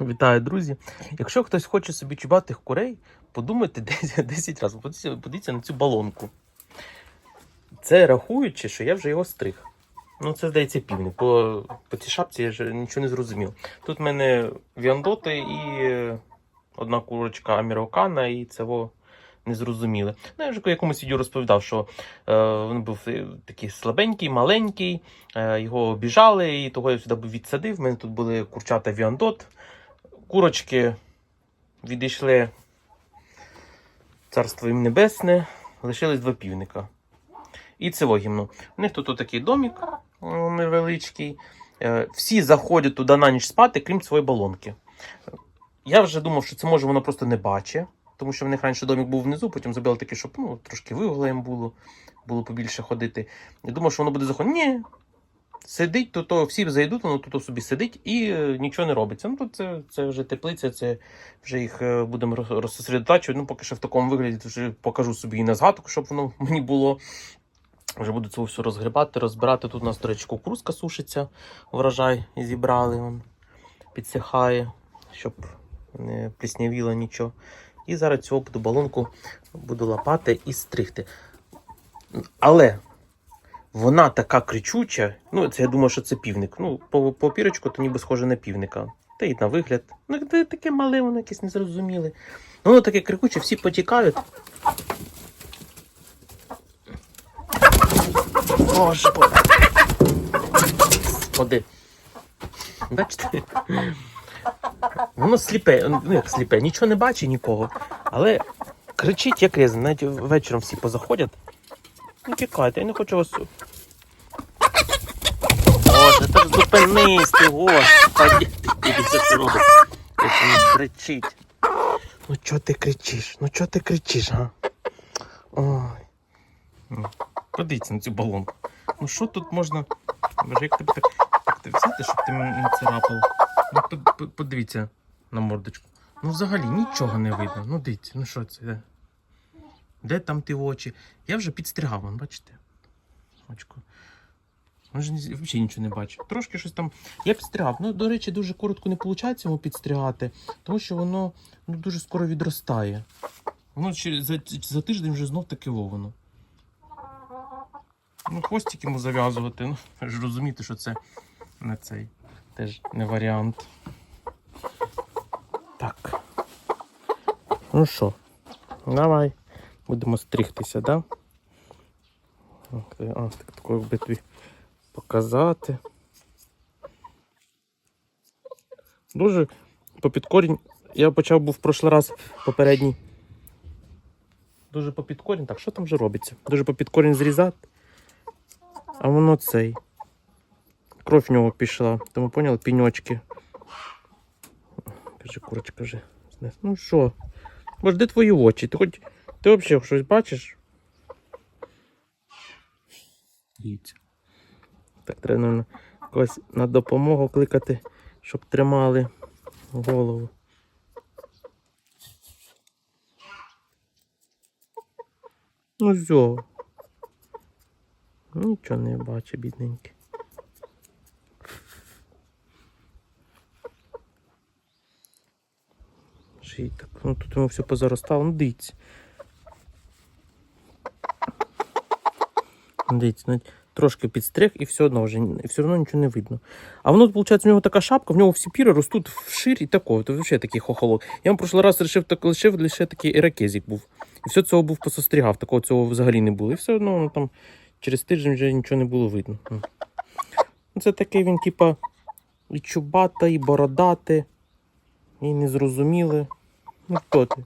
Вітаю, друзі! Якщо хтось хоче собі чубатих курей, подумайте 10, 10 разів. Подивіться, подивіться на цю балонку. Це рахуючи, що я вже його стриг. Ну, це здається півник. По, по цій шапці я ж нічого не зрозумів. Тут в мене віандоти і е, одна курочка Амірокана, і цього не зрозуміли. Ну, я вже в якомусь відео розповідав, що е, він був е, такий слабенький, маленький, е, його обіжали, і того я сюди відсадив. У мене тут були курчата віандот. Курочки відійшли царство їм небесне, лишились два півника. І це гімно. У них тут такий домик невеличкий. Е, Всі заходять туди на ніч спати, крім своєї балонки. Я вже думав, що це може воно просто не бачить, тому що в них раніше домик був внизу, потім зробили такий, щоб ну, трошки виглаєм було, було побільше ходити. Я думав, що воно буде заходити. Ні. Сидить, то, то всі зайдуть, воно тут собі сидить і е, нічого не робиться. Ну, тут це, це вже теплиця, це вже їх е, будемо роз- розсосредотачувати. Ну, поки що в такому вигляді вже покажу собі і на згадку, щоб воно мені було. Вже буду це все розгрібати, розбирати. Тут у нас, до речі, кукурузка сушиться, врожай зібрали, он підсихає, щоб не пліснявіло нічого. І зараз цього буду балонку буду лапати і стригти. Але вона така кричуча. Ну, це я думаю, що це півник. Ну, по, по пірочку, то ніби схоже на півника. Та й на вигляд. Ну, та- таке мале, воно якесь незрозуміле. Ну, воно таке крикуче, всі потікають. Боже, боже. Господи. Бачите? Воно сліпе, ну як сліпе, нічого не бачить нікого. Але кричить, як різне. Навіть вечором всі позаходять. Ну, тікайте, я не хочу вас. Боже, та ж зупинись ти, господи. Ти? Як кричить. Ну чого ти кричиш? Ну чого ти кричиш, га? Ой. Подивіться на цю балонку. Ну що тут можна. Може, як тебе так, так ти взяти, щоб ти мене не царапав? Ну, под- под- подивіться на мордочку. Ну взагалі нічого не видно. Ну дивіться, ну що це? Де, там ті очі? Я вже підстригав, вон, бачите? Очко. Може, взагалі нічого не бачу. Трошки щось там. Я підстригав. Ну, до речі, дуже коротко не виходить йому підстригати, тому що воно ну, дуже скоро відростає. Воно ще за, за тиждень вже знов таки вовано. Ну, хвостик йому зав'язувати. Ну, ж розумієте, що це не цей теж не варіант. Так. Ну що, давай. Будемо стригтися, да? Ти- А, так такою би тобі показати. Дуже попід корінь. Я почав був в прошлий раз попередній. Дуже попід корінь. Так, що там вже робиться? Дуже попід корінь зрізати. А воно цей. Кров в нього пішла. Тому поняли, піньочки. Каже, курочка вже. Ну що? Бо де твої очі? Ти хоч. Ти взагалі щось бачиш? Дивіться. Так, треба наверно, когось на допомогу кликати, щоб тримали голову. Ну все. Нічого не бачу, бідненький. Ще так. Ну тут йому все позаростало. Ну дивіться. Дивіться, навіть трошки підстриг і все одно вже все одно нічого не видно. А воно, виходить, в нього така шапка, в нього всі піри ростуть вширь і такого. То взагалі такий хохолок. Я вам прошлий раз лишив, так, лишив лише такий іракезик був. І все цього був посострігав, такого цього взагалі не було. І все одно ну, там через тиждень вже нічого не було видно. Ну. Ну, Це такий він, типа, і чубата, і бородати, і незрозуміле. Ну хто ти?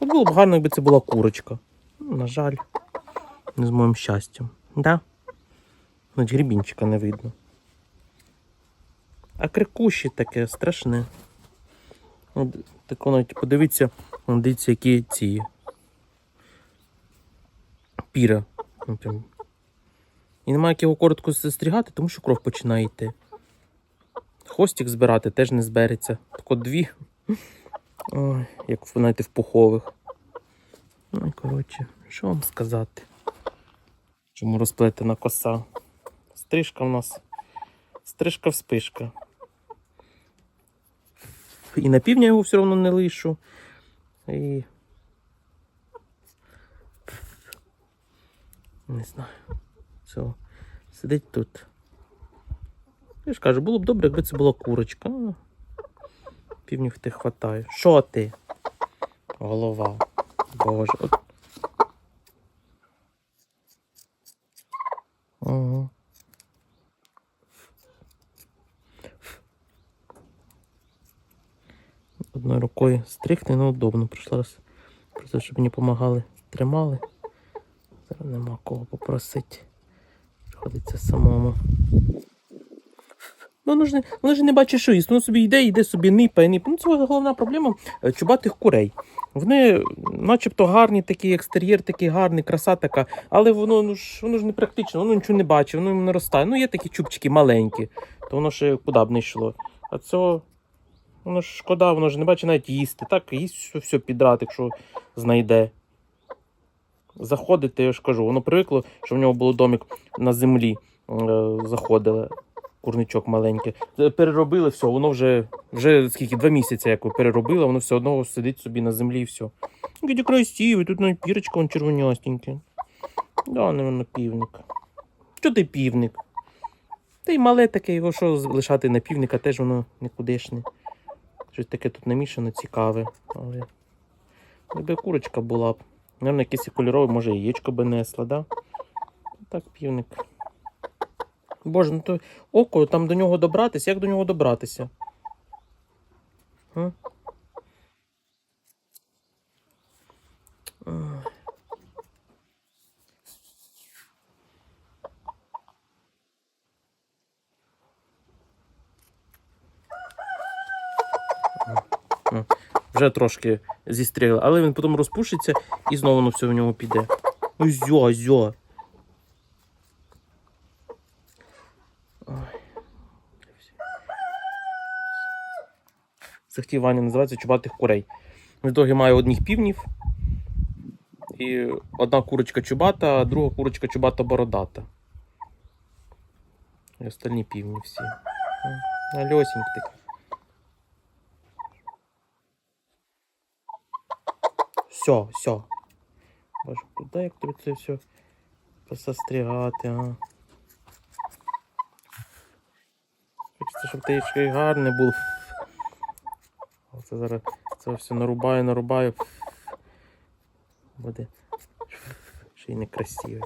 От було б гарно, якби це була курочка. Ну, на жаль, не з моїм щастям. Да? Навіть грібінчика не видно. А крикуші таке страшне. Так воно, подивіться, дивіться, які ці піра. Ну. І немає як його коротко застрігати, тому що кров починає йти. Хвостик збирати теж не збереться. Так от дві. Ой, як знаєте, в пухових. Ну, коротше, що вам сказати? Чому розплетена коса? Стрижка в нас. Стрижка вспишка. І на півдня його все одно не лишу. І... Не знаю. Все. Сидить тут. Я ж кажу, було б добре, якби це була курочка. Півнів ти хватає. Що ти? Голова. Боже. От. Одною рукою стригти неудобно. Прийшла раз. Просто щоб мені допомагали, тримали. Зараз нема кого попросити. Приходиться самому. Ну, воно ж не, воно ж не бачить, що їсть. Воно собі йде, йде собі нипає, нипає. Ну, це головна проблема е, чубатих курей. Вони начебто гарні, такий екстер'єр, такий гарний, краса така, але воно, ну, ж, воно ж не практично, воно нічого не бачить, воно не ростає. Ну, є такі чубчики маленькі, то воно ще куди б не йшло. А це воно ж шкода, воно ж не бачить навіть їсти. Так, їсть все, все підряд, якщо знайде. Заходити, я ж кажу, воно привикло, що в нього було домик на землі. Е, заходили, курничок маленький. Е, Переробили все, воно вже, вже скільки, два місяці, як переробили, воно все одно сидить собі на землі і все. Які красиві, тут навіть пірочка он червонястеньке. Да, не воно півник. Що ти півник? Та й мале таке, його що лишати на півника, теж воно нікудишне. Щось таке тут намішано цікаве. Але якби курочка була б. Наверно, якийсь кольоровий, може, яєчко би несла, да? Так, півник. Боже, ну то око, там до нього добратися. Як до нього добратися? Га? Ах. Ну, Вже трошки зістріли, але він потім розпушиться і знову воно все в нього піде. Ну, зьо, зьо. Ой. Захотів Ваня називається чубатих курей. В ітогі маю одних півнів. І одна курочка чубата, а друга курочка чубата бородата. І остальні півні всі. Альосінькі такі. Все, все. Боже, куди як тобі це все посострігати, а? Хочеться, щоб ти ще й гарний був. Оце зараз це все нарубаю, нарубаю. Буде ще й некрасивий.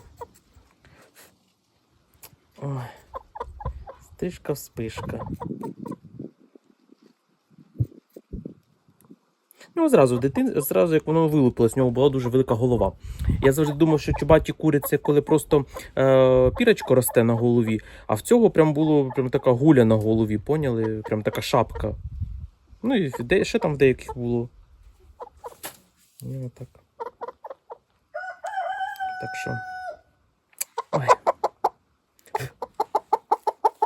Ой. Стишка вспишка. Ну, зразу дитин, зразу як воно вилупилось, в нього була дуже велика голова. Я завжди думав, що чубаті кури це коли просто е, пірочко росте на голові, а в цього прям було прям така гуля на голові, поняли? Прям така шапка. Ну і де, ще там в деяких було. Ну, отак. Так що. Ой.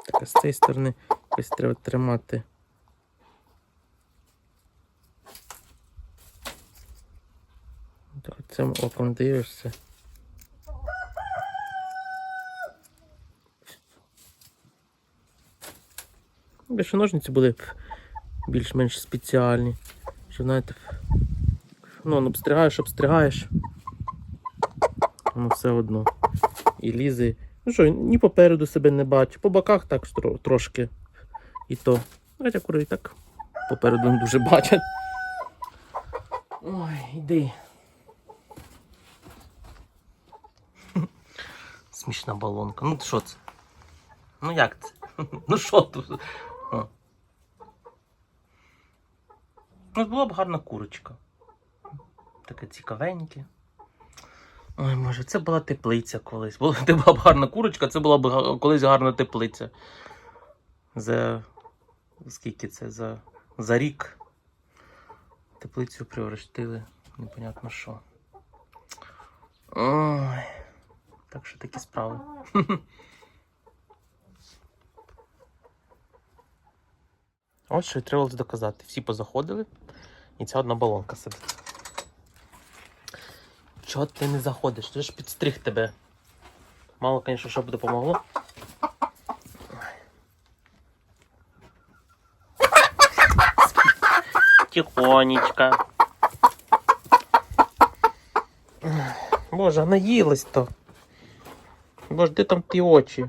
Так, а з цієї сторони якось треба тримати. Так, цим оком дивишся. Більше ножниці були б більш-менш спеціальні. Що знаєте, ну, ну, обстригаєш, обстригаєш. Воно все одно. І лізе. Ну що, ні попереду себе не бачу, по боках так трошки. І то. Хоча кури і так попереду не дуже бачать. Ой, йди. Смішна балонка. Ну що це? Ну як це? Ну що тут? Ну, була б гарна курочка. Таке цікавеньке. Ой, може, це була теплиця колись. Була, це була б гарна курочка, це була б колись гарна теплиця. За. Скільки це? За, за рік. Теплицю превращили. Непонятно що. Ой. Так що такі справи. Ось що й треба доказати. Всі позаходили, і ця одна балонка сидить. Чого ти не заходиш? Ти ж підстриг тебе. Мало, звісно, що б допомогло. Тихонечко. Боже, наїлась то. Боже, де там ті очі?